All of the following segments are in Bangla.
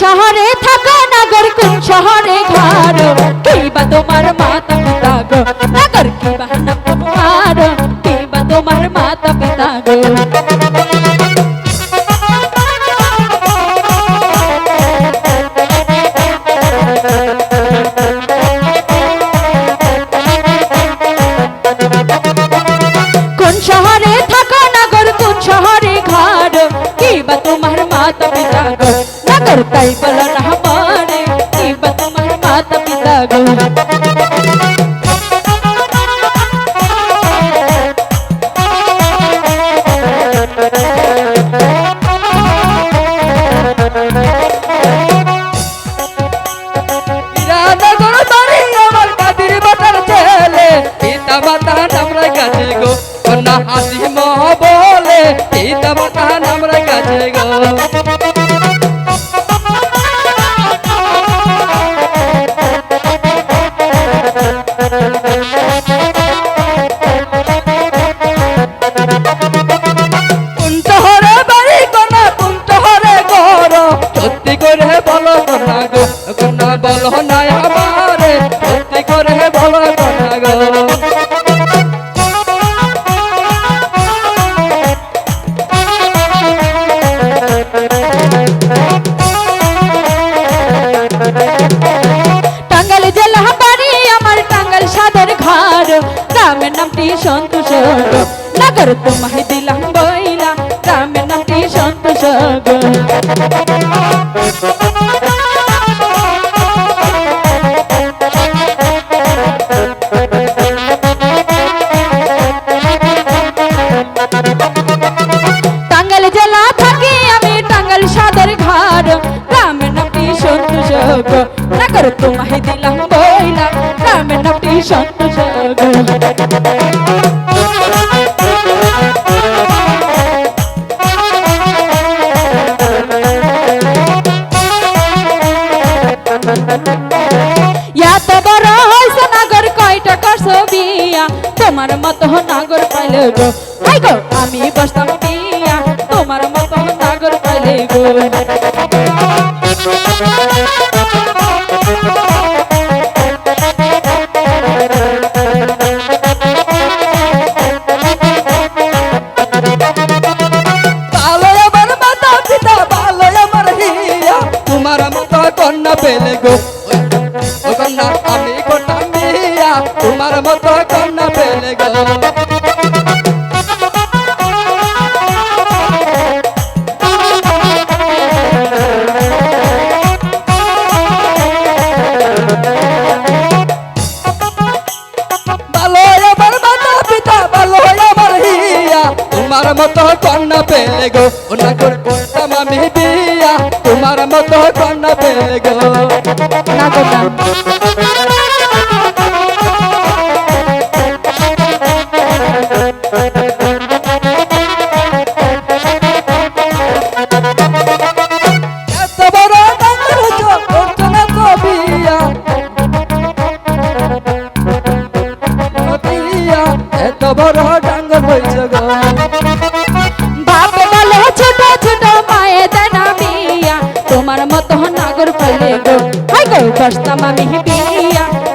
শহরে থাকো নগর, কোন শহরে ঘর? কিবা তোমার মাতা পিতা গো? নগর কিবা নাম তোমার? কিবা তোমার মাতা পিতা গো? কোন শহরে থাকো নগর, কোন শহরে ঘর? কিবা তোমার মাতা পিতা মাতা আমার গো কন্যা হাসি মহ বলে পিতা মাতা কন্যা বলো না আমারে সত্যি করে বলো কন্যা গো। টাঙ্গাইল জেলা বাড়ি, আমার টাঙ্গাইল সাদের ঘর। গ্রামের নামটি সন্তোষ। নগর তোমায় দিলাম বইলা, গ্রামের নামটি সন্তোষ গো। এত বড় হইছে নাগর কয়টা করছ বিয়া তোমার মতো নাগর পাইলে গো হাই গো, আমি বসতাম বিয়া, তোমার মতো নাগর পাইলে গো আমার হিয়া। তোমার মতো কন্যা পেলে গো না করে করতাম আমি বিয়া তোমার মতো কন্যা পেলে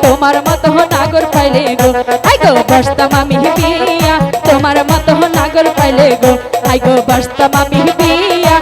তোমার মত নাগর পাইলে গো। হাই গো, বসতাম আমি বিয়া তোমার মতো নাগর পাইলে গো। আই গো, বসতাম আমি পিয়া